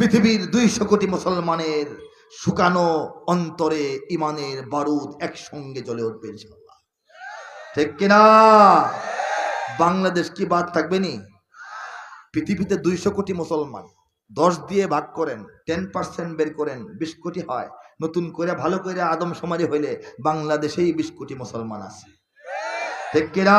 পৃথিবীর দুইশো কোটি মুসলমানের শুকানো অন্তরে ইমানের বারুদ একসঙ্গে জ্বলে উঠবে ইনশাআল্লাহ। ঠিক কিনা? বাংলাদেশ কি বাদ থাকবে নি? পৃথিবীতে দুইশো কোটি মুসলমান, দশ দিয়ে ভাগ করেন টেন পার্সেন্ট বের করেন, বিশ কোটি হয়, নতুন করে ভালো করে আদম সমারি হইলে বাংলাদেশেই বিশ কোটি মুসলমান আছে। ঠিক কিনা?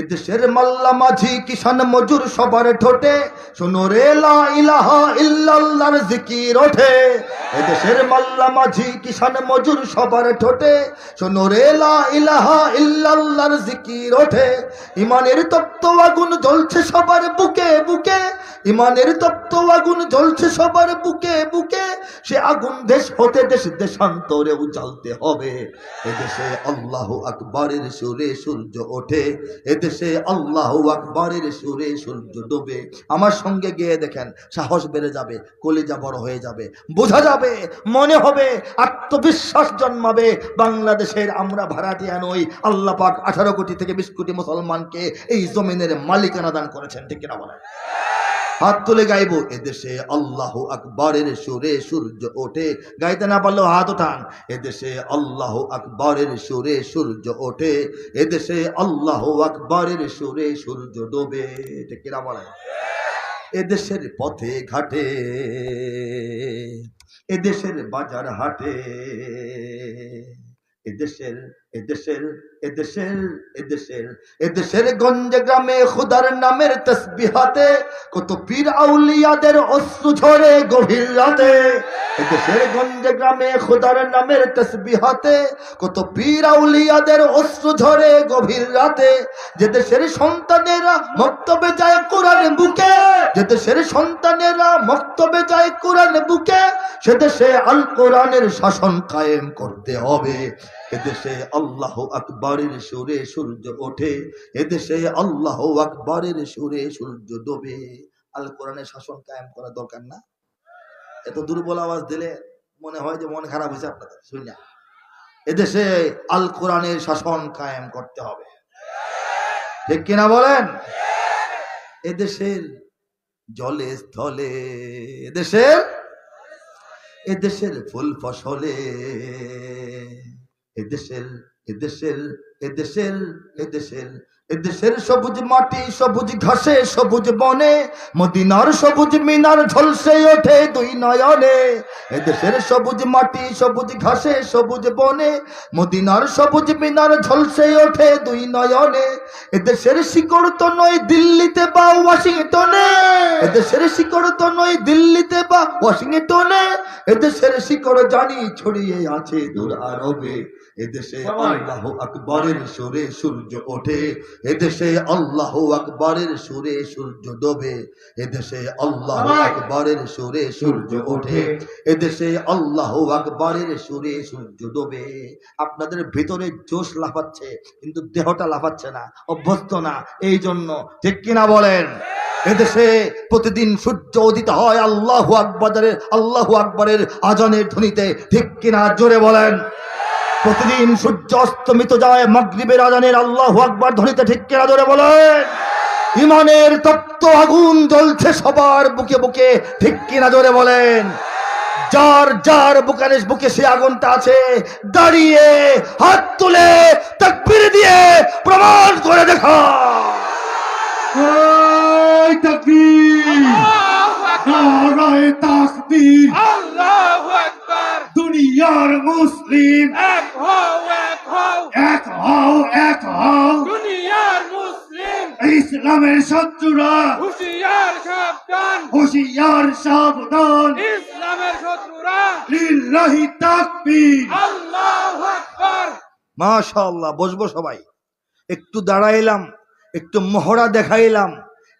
এদেশের মাল্লা মাঝি কিষান মজুর সবার ঠোঁটে, শোনো রে ইলাহা ইল্লাল্লাহর জিকির ওঠে। এদেশের মাল্লা মাঝি কিষান মজুর সবার ঠোঁটে, শোনো রে ইলাহা ইল্লাল্লাহর জিকির ওঠে। ইমানের তপ্ত আগুন জ্বলছে সবার বুকে বুকে, ইমানের তপ্ত আগুন জ্বলছে সবার বুকে বুকে। সে আগুন দেশ হতে দেশ দেশান্তরেও জ্বালতে হবে। এদেশে আল্লাহ আকবরের সুরে সূর্য ওঠে, এদেশে আল্লাহ আকবরের সুরে সূর্য ডোবে। আমার সঙ্গে গিয়ে দেখেন, সাহস বেড়ে যাবে, কলিজা বড় হয়ে যাবে। বোঝা যাবে, মনে হবে আত্মবিশ্বাস জন্মাবে। বাংলাদেশের আমরা ভাড়াটিয়া নই। আল্লাহ পাক আঠারো কোটি থেকে বিশ কোটি মুসলমানকে এই জমিনের মালিকানা দান করেছেন, ঠিক কিনা বলেন? হাত তুলে গাইবো এদেশে আল্লাহ আকবরের সুরে সূর্য ওঠে। গাইতে না পারলেও হাত ওঠান। এদেশে আল্লাহ আকবরের সুরে সূর্য ওঠে। এদেশে আল্লাহ আকবরের সুরে সূর্য ডোবে। ঠিক কিনা বলেন? এদেশের পথে ঘাটে, এদেশের বাজার হাটে। এদেশের এদেশের এদেশের এদেশের এদেশের গঞ্জে গ্রামে খুদার নামের তসবিহাতে কত পীর আউলিয়াদের অশ্রু ঝরে গভীর রাতে। এদেশের গঞ্জে গ্রামে খুদার নামের তসবিহাতে কত পীর আউলিয়াদের অশ্রু ঝরে গভীর রাতে। যে দেশের সন্তানেরা মক্তবে যায় কোরআন বুকে, যে দেশের সন্তানেরা মক্তবে যায় কোরআন বুকে সে দেশে আল কোরআনের শাসন কায়েম করতে হবে। এদেশে আল্লাহ আকবরের সুরে সূর্য ওঠে। এদেশে আল্লাহ আকবরের সুরে সূর্য ডোবে। আল কোরআনের শাসন কায়েম করা দরকার না। এত দুর্বল আওয়াজ দিলে মনে হয় যে মন খারাপ হয়েছে আপনাদের, শুনে এদেশে আল কোরআনের শাসন কায়েম করতে হবে। ঠিক কিনা বলেন? এদেশের জলে স্থলে, এদেশের এদেশের ফুল ফসলে এদেশের এদেশের এদেশের এদেশের এদেশের সবুজ মাটি সবুজ ঘাসে সবুজ বনে মদিনার সবুজ মিনার ঝলসে ওঠে দুই নয়নে। এদেশের সবুজ মাটি সবুজ ঘাসে সবুজ বনে মদিনার সবুজ মিনার ঝলসে ওঠে দুই নয়নে। এদেশের শিকড় তো নয় দিল্লিতে বা ওয়াশিংটনে। এদেশের শিকড় তো নয় দিল্লিতে বা ওয়াশিংটনে। এদেশের শিকড় জানি ছড়িয়ে আছে দূর আরবে। এদেশে আল্লাহ আকবরের সুরে সূর্য ওঠে। এদেশে আল্লাহ আকবরের সুরে সূর্য ডোবে এদেশে আল্লাহ আকবরের সুরে সূর্য ওঠে এদেশে আল্লাহ আকবরের সুরে সূর্য ডোবে। আপনাদের ভিতরে জোশ লাফাচ্ছে কিন্তু দেহটা লাফাচ্ছে না অভ্যস্ত না এই জন্য ঠিক কিনা বলেন? এদেশে প্রতিদিন সূর্য উদিত হয় আল্লাহ আকবরের আল্লাহু আকবরের আজানের ধ্বনিতে ঠিক কিনা জোরে বলেন? প্রতিদিন সূর্য অস্তমিত যায় মাগরিবের আজানের আল্লাহু আকবর ধ্বনিতে ঠিক কিনা জোরে বলেন ইমানের তপ্ত আগুন জ্বলছে সবার বুকে বুকে ঠিক কিনা জোরে বলেন। যার যার বুকারের বুকে সে আগুনটা আছে দাঁড়িয়ে হাত তুলে তাকবীর দিয়ে প্রমাণ করে দেখা। তাকবীর তাকবীর। আল্লাহু আকবার। দুনিয়ার মুসলিম এক হও এক হও এক হও এক হও দুনিয়ার মুসলিম ইসলামের শত্রুরা হুশিয়ার সাবধান হুশিয়ার সাবধান ইসলামের শত্রুরা লিল্লাহি তাকবীর আল্লাহু আকবার মাশাআল্লাহ বসবো সবাই। একটু দাঁড়াইলাম একটু মহড়া দেখাইলাম।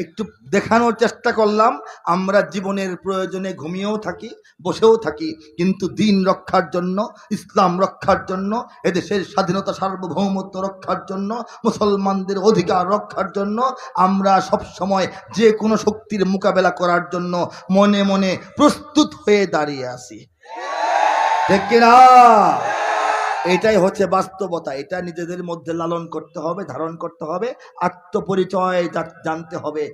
একটু দেখানোর চেষ্টা করলাম। আমরা জীবনের প্রয়োজনে ঘুমিয়েও থাকি, বসেও থাকি, কিন্তু দিন রক্ষার জন্য, ইসলাম রক্ষার জন্য, এদেশের স্বাধীনতা সার্বভৌমত্ব রক্ষার জন্য, মুসলমানদের অধিকার রক্ষার জন্য, আমরা সব সময় যে কোনো শক্তির মোকাবেলা করার জন্য মনে মনে প্রস্তুত হয়ে দাঁড়িয়ে আছি। ঠিক কিনা? এটাই হচ্ছে বাস্তবতা, এটা নিজেদের মধ্যে লালন করতে হবে, ধারণ করতে হবে, আত্মপরিচয় জানতে হবে।